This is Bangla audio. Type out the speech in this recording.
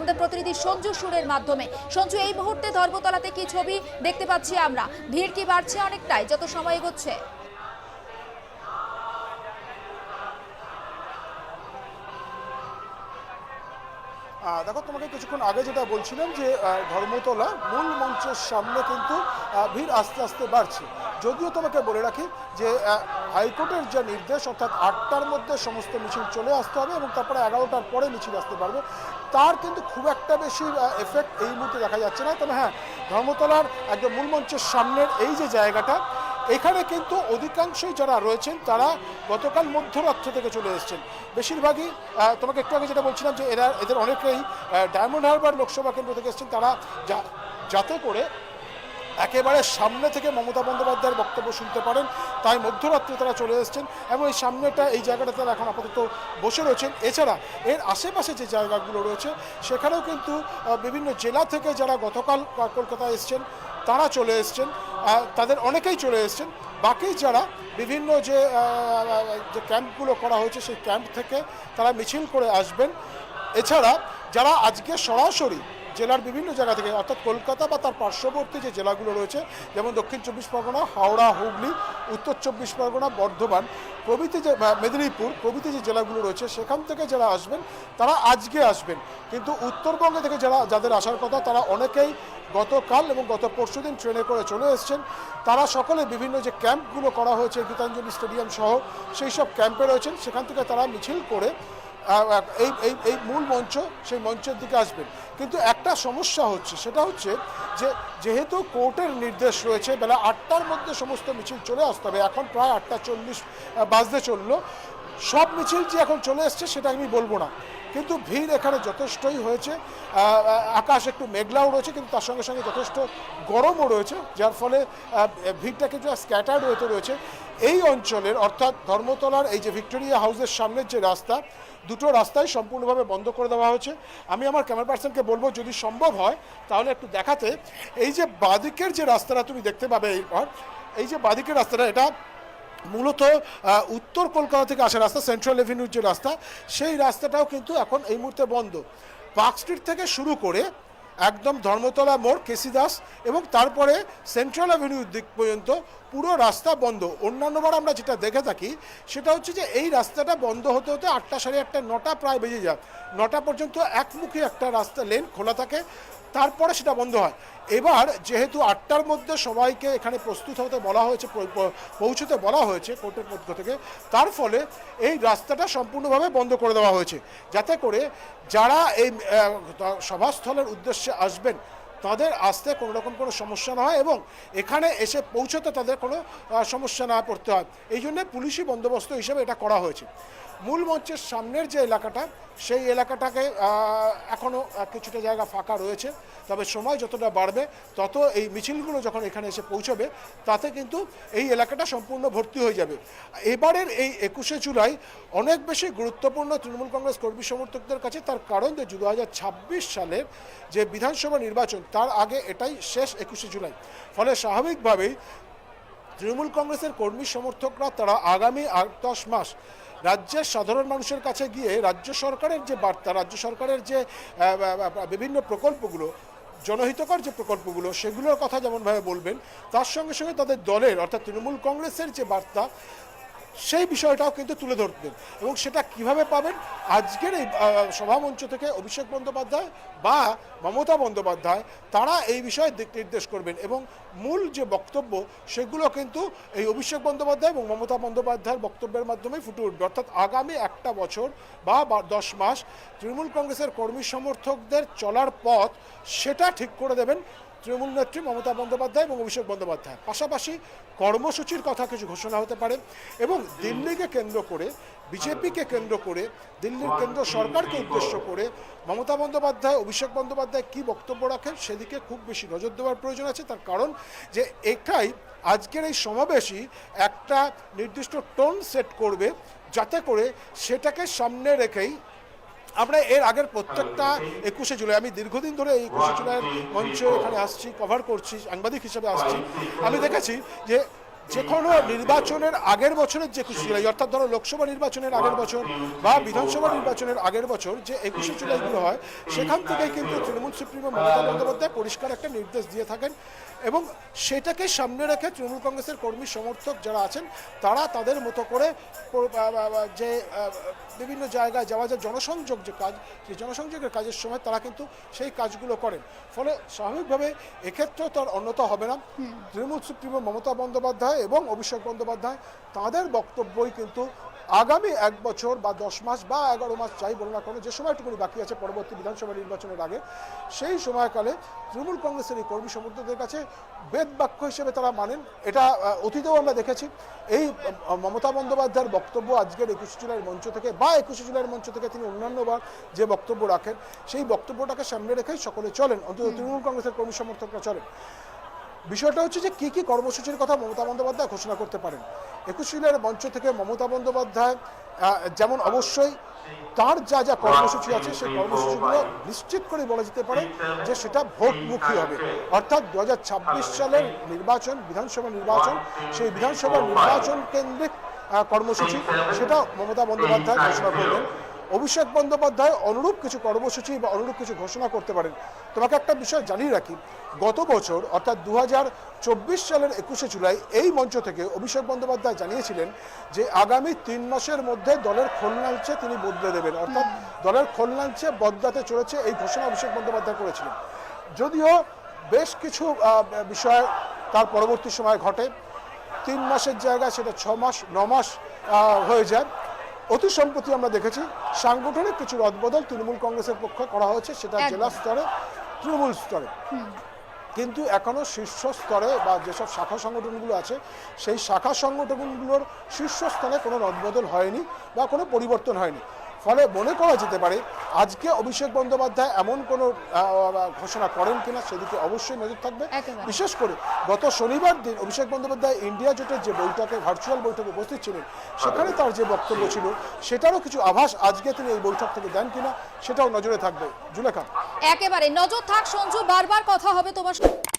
আমাদের প্রতিনিধি সঞ্জু সুরের মাধ্যমে। সঞ্জু, এই মুহূর্তে ধর্মতলাতে কি ছবি দেখতে পাচ্ছি আমরা? ভিড় কি বাড়ছে অনেকটাই? যত সময় এগোচ্ছে। দেখো, তোমাকে কিছুক্ষণ আগে যেটা বলছিলাম যে ধর্মতলা মূল মঞ্চের সামনে কিন্তু ভিড় আস্তে আস্তে বাড়ছে। যদিও তোমাকে বলে রাখি যে হাইকোর্টের যে নির্দেশ, অর্থাৎ আটটার মধ্যে সমস্ত মিছিল চলে আসতে হবে এবং তারপরে এগারোটার পরে মিছিল আসতে পারবে। তার কিন্তু খুব একটা বেশি এফেক্ট এই মুহূর্তে দেখা যাচ্ছে না। তবে হ্যাঁ ধর্মতলার একদম মূল মঞ্চের সামনের এই যে জায়গাটা এখানে কিন্তু অধিকাংশই যারা রয়েছেন, তারা গতকাল মধ্যরাত্র থেকে চলে এসেছেন। বেশিরভাগই তোমাকে একটু আগে যেটা বলছিলাম যে এরা, এদের অনেকেই ডায়মন্ড হারবার লোকসভা কেন্দ্র থেকে এসেছেন। তারা যা- যাতে করে একেবারে সামনে থেকে মমতা বন্দ্যোপাধ্যায়ের বক্তব্য শুনতে পারেন। তাই মধ্যরাত্রে তারা চলে এসেছেন এবং এই সামনেটা, এই জায়গাটা তারা এখন আপাতত বসে রয়েছেন। এছাড়া এর আশেপাশে যে জায়গাগুলো রয়েছে, সেখানেও কিন্তু বিভিন্ন জেলা থেকে যারা গতকাল কলকাতায় এসছেন, তারা চলে এসছেন। তাদের অনেকেই চলে এসছেন। বাকি যারা বিভিন্ন যে যে ক্যাম্পগুলো করা হয়েছে, সেই ক্যাম্প থেকে তারা মিছিল করে আসবেন। এছাড়া যারা আজকে সরাসরি জেলার বিভিন্ন জায়গা থেকে, অর্থাৎ কলকাতা বা তার পার্শ্ববর্তী যে জেলাগুলো রয়েছে, যেমন দক্ষিণ চব্বিশ পরগনা, হাওড়া, হুগলি, উত্তর চব্বিশ পরগনা, বর্ধমান, প্রভৃতি যে মেদিনীপুর, প্রভৃতি যে জেলাগুলো রয়েছে, সেখান থেকে যারা আসবেন, তারা আজকে আসবেন। কিন্তু উত্তরবঙ্গে থেকে যারা, যাদের আসার কথা, তারা অনেকেই গতকাল এবং গত পরশু দিন ট্রেনে করে চলে এসছেন। তারা সকলে বিভিন্ন যে ক্যাম্পগুলো করা হয়েছে, গীতাঞ্জলি স্টেডিয়াম সহ, সেই সব ক্যাম্পে রয়েছেন। সেখান থেকে তারা মিছিল করে এই এই এই মূল মঞ্চ সেই মঞ্চের দিকে আসবেন। কিন্তু একটা সমস্যা হচ্ছে, সেটা হচ্ছে যে যেহেতু কোর্টের নির্দেশ রয়েছে, বেলা আটটার মধ্যে সমস্ত মিছিল চলে আসতে হবে। এখন প্রায় আটটা চল্লিশ বাজতে চলল। সব মিছিল যে এখন চলে এসছে, সেটা আমি বলব না। কিন্তু ভিড় এখানে যথেষ্টই হয়েছে। আকাশ একটু মেঘলাও রয়েছে, কিন্তু তার সঙ্গে সঙ্গে যথেষ্ট গরমও রয়েছে, যার ফলে ভিড়টা কিন্তু স্ক্যাটার্ড হতে রয়েছে। এই অঞ্চলের, অর্থাৎ ধর্মতলার এই যে ভিক্টোরিয়া হাউসের সামনের যে রাস্তা, দুটো রাস্তাই সম্পূর্ণভাবে বন্ধ করে দেওয়া হয়েছে। আমি আমার ক্যামেরা পার্সনকে বলব, যদি সম্ভব হয়, তাহলে একটু দেখাতে। এই যে বাদিকের যে রাস্তাটা তুমি দেখতে পাবে এরপর, এই যে বাদিকের রাস্তাটা, এটা মূলত উত্তর কলকাতা থেকে আসা রাস্তা, সেন্ট্রাল এভিনিউর যে রাস্তা, সেই রাস্তাটাও কিন্তু এখন এই মুহূর্তে বন্ধ। পার্ক স্ট্রিট থেকে শুরু করে একদম ধর্মতলা মোড় কেসি দাস এবং তারপরে সেন্ট্রাল অ্যাভিনিউর দিক পর্যন্ত পুরো রাস্তা বন্ধ। অন্যান্যবার আমরা যেটা দেখে থাকি, সেটা হচ্ছে যে এই রাস্তাটা বন্ধ হতে হতে আটটা সাড়ে আটটা, নটা প্রায় বেজে যায়। নটা পর্যন্ত একমুখী একটা রাস্তা লেন খোলা থাকে, তারপরে সেটা বন্ধ হয়। এবার যেহেতু আটটার মধ্যে সবাইকে এখানে প্রস্তুত হতে বলা হয়েছে পৌঁছতে বলা হয়েছে কোর্টের পক্ষ থেকে, তার ফলে এই রাস্তাটা সম্পূর্ণভাবে বন্ধ করে দেওয়া হয়েছে। যাতে করে যারা এই সভাস্থলের উদ্দেশ্যে আসবেন তাদের আসতে কোনো রকম কোনো সমস্যা না হয় এবং এখানে এসে পৌঁছতে তাদের কোনো সমস্যা না পড়তে হয়। এই জন্য পুলিশি বন্দোবস্ত হিসেবে এটা করা হয়েছে। মূল মঞ্চের সামনের যে এলাকাটা, সেই এলাকাটাকে এখনও কিছুটা জায়গা ফাঁকা রয়েছে। তবে সময় যতটা বাড়বে, তত এই মিছিলগুলো যখন এখানে এসে পৌঁছবে, তাতে কিন্তু এই এলাকাটা সম্পূর্ণ ভর্তি হয়ে যাবে। এবারের এই একুশে জুলাই অনেক বেশি গুরুত্বপূর্ণ তৃণমূল কংগ্রেস কর্মী সমর্থকদের কাছে তার কারণ যে দু হাজার ছাব্বিশ সালের যে বিধানসভা নির্বাচন তার আগে এটাই শেষ একুশে জুলাই। ফলে স্বাভাবিকভাবেই তৃণমূল কংগ্রেসের কর্মী সমর্থকরা তারা আগামী আট দশ মাস রাজ্যের সাধারণ মানুষের কাছে গিয়ে রাজ্য সরকারের যে বার্তা, রাজ্য সরকারের যে বিভিন্ন প্রকল্পগুলো, জনহিতকর যে প্রকল্পগুলো, সেগুলোর কথা যেমনভাবে বলবেন, তার সঙ্গে সঙ্গে তাদের দলের, অর্থাৎ তৃণমূল কংগ্রেসের যে বার্তা সেই বিষয়টাও কিন্তু তুলে ধরতেন। এবং সেটা কীভাবে পাবেন? আজকের এই সভামঞ্চ থেকে অভিষেক বন্দ্যোপাধ্যায় বা মমতা বন্দ্যোপাধ্যায়, তারা এই বিষয়ে দিক নির্দেশ করবেন। এবং মূল যে বক্তব্য, সেগুলো কিন্তু এই অভিষেক বন্দ্যোপাধ্যায় এবং মমতা বন্দ্যোপাধ্যায়ের বক্তব্যের মাধ্যমেই ফুটে উঠবে। অর্থাৎ আগামী একটা বছর বা- দশ মাস তৃণমূল কংগ্রেসের কর্মী সমর্থকদের চলার পথ, সেটা ঠিক করে দেবেন। তৃণমূল নেত্রী মমতা বন্দ্যোপাধ্যায় এবং অভিষেক বন্দ্যোপাধ্যায়। পাশাপাশি কর্মসূচির কথা কিছু ঘোষণা হতে পারে এবং দিল্লিকে কেন্দ্র করে, বিজেপিকে কেন্দ্র করে, দিল্লির কেন্দ্র সরকারকে উদ্দেশ্য করে মমতা বন্দ্যোপাধ্যায়, অভিষেক বন্দ্যোপাধ্যায় কী বক্তব্য রাখেন সেদিকে খুব বেশি নজর দেওয়ার প্রয়োজন আছে। তার কারণ যে এটাই আজকের এই সমাবেশই একটা নির্দিষ্ট টোন সেট করবে যাতে করে সেটাকে সামনে রেখেই আমরা এর আগের প্রত্যেকটা একুশে জুলাই, আমি দীর্ঘদিন ধরে এই একুশে জুলাইয়ের মঞ্চে এখানে আসছি কভার করছি, সাংবাদিক হিসেবে আসছি। আমি দেখেছি যে যে কোনো নির্বাচনের আগের বছরের যে একুশে জুলাই অর্থাৎ ধরো লোকসভা নির্বাচনের আগের বছর বা বিধানসভা নির্বাচনের আগের বছর যে একুশে জুলাইগুলো হয় সেখান থেকে কিন্তু তৃণমূল সুপ্রিমো মমতা বন্দ্যোপাধ্যায় পরিষ্কার একটা নির্দেশ দিয়ে থাকেন এবং সেটাকে সামনে রেখে তৃণমূল কংগ্রেসের কর্মী সমর্থক যারা আছেন তারা তাদের মতো করে যে বিভিন্ন জায়গায় যাওয়া যায় জনসংযোগ যে কাজ সেই জনসংযোগের কাজের সময় তারা কিন্তু সেই কাজগুলো করেন। ফলে স্বাভাবিকভাবে এক্ষেত্রেও তার অন্যতা হবে না। তৃণমূল সুপ্রিমো মমতা বন্দ্যোপাধ্যায় এবং অভিষেক বন্দ্যোপাধ্যায় তাদের বক্তব্যই কিন্তু আগামী এক বছর বা দশ মাস বা এগারো মাস চাই বলো না কোনো যে সময়টুকুনি বাকি আছে পরবর্তী বিধানসভা নির্বাচনের আগে সেই সময়কালে তৃণমূল কংগ্রেসের এই কর্মী সমর্থকদের কাছে বেদ বাক্য হিসেবে তারা মানেন। এটা অতীতেও আমরা দেখেছি। এই মমতা বন্দ্যোপাধ্যায়ের বক্তব্য আজকের একুশে জুলাইয়ের মঞ্চ থেকে বা একুশে জুলাইয়ের মঞ্চ থেকে তিনি অন্যান্যবার যে বক্তব্য রাখেন সেই বক্তব্যটাকে সামনে রেখেই সকলে চলেন। অন্তত তৃণমূল কংগ্রেসের কর্মী সমর্থকরা চলেন। বিষয়টা হচ্ছে যে, কি কি কর্মসূচির কথা মমতা বন্দ্যোপাধ্যায় ঘোষণা করতে পারেন? একুশ জুলাইয়ের মঞ্চ থেকে মমতা বন্দ্যোপাধ্যায় যেমন অবশ্যই তার যা যা কর্মসূচি আছে, সেই কর্মসূচিগুলো নিশ্চিত করে বলা যেতে পারে যে, সেটা ভোটমুখী হবে। অর্থাৎ দু হাজার ছাব্বিশ সালের নির্বাচন, বিধানসভা নির্বাচন, সেই বিধানসভা নির্বাচন কেন্দ্রিক কর্মসূচি সেটা মমতা বন্দ্যোপাধ্যায় ঘোষণা করবেন অভিষেক বন্দ্যোপাধ্যায় অনুরূপ কিছু কর্মসূচি বা অনুরূপ কিছু ঘোষণা করতে পারেন। তোমাকে একটা বিষয় জানিয়ে রাখি। গত বছর, অর্থাৎ দু সালের একুশে জুলাই, এই মঞ্চ থেকে অভিষেক বন্দ্যোপাধ্যায় জানিয়েছিলেন যে আগামী তিন মাসের মধ্যে দলের খোলনাঞ্চে তিনি বদলে দেবেন। অর্থাৎ দলের খোলনাঞ্চে বদলাতে চলেছে এই ঘোষণা অভিষেক বন্দ্যোপাধ্যায় করেছিলেন। যদিও বেশ কিছু বিষয় তার পরবর্তী সময় ঘটে। তিন মাসের জায়গায় সেটা ছ মাস, ন মাস হয়ে যায়। অতি সম্প্রতি আমরা দেখেছি সাংগঠনিক কিছু রদবদল তৃণমূল কংগ্রেসের পক্ষে করা হয়েছে সেটা জেলা স্তরে তৃণমূল স্তরে। কিন্তু এখনও শীর্ষ স্তরে বা যেসব শাখা সংগঠনগুলো আছে সেই শাখা সংগঠনগুলোর শীর্ষস্থানে কোনো রদবদল হয়নি বা কোনো পরিবর্তন হয়নি। ফলে মনে করা যেতে পারে আজকে অভিষেক বন্দ্যোপাধ্যায় এমন কোনো আহ, ঘোষণা করেন কিনা সেদিকে অবশ্যই নজর থাকবে। বিশেষ করে গত শনিবার দিন অভিষেক বন্দ্যোপাধ্যায় ইন্ডিয়া জোটের যে বৈঠকে ভার্চুয়াল বৈঠকে উপস্থিত ছিলেন সেখানে তার যে বক্তব্য ছিল সেটারও কিছু আভাস আজকে তিনি এই বৈঠক থেকে দেন কিনা সেটাও নজরে থাকবে। জুলেখা। একেবারে নজর থাক সঞ্জু বারবার কথা হবে তোমার সাথে।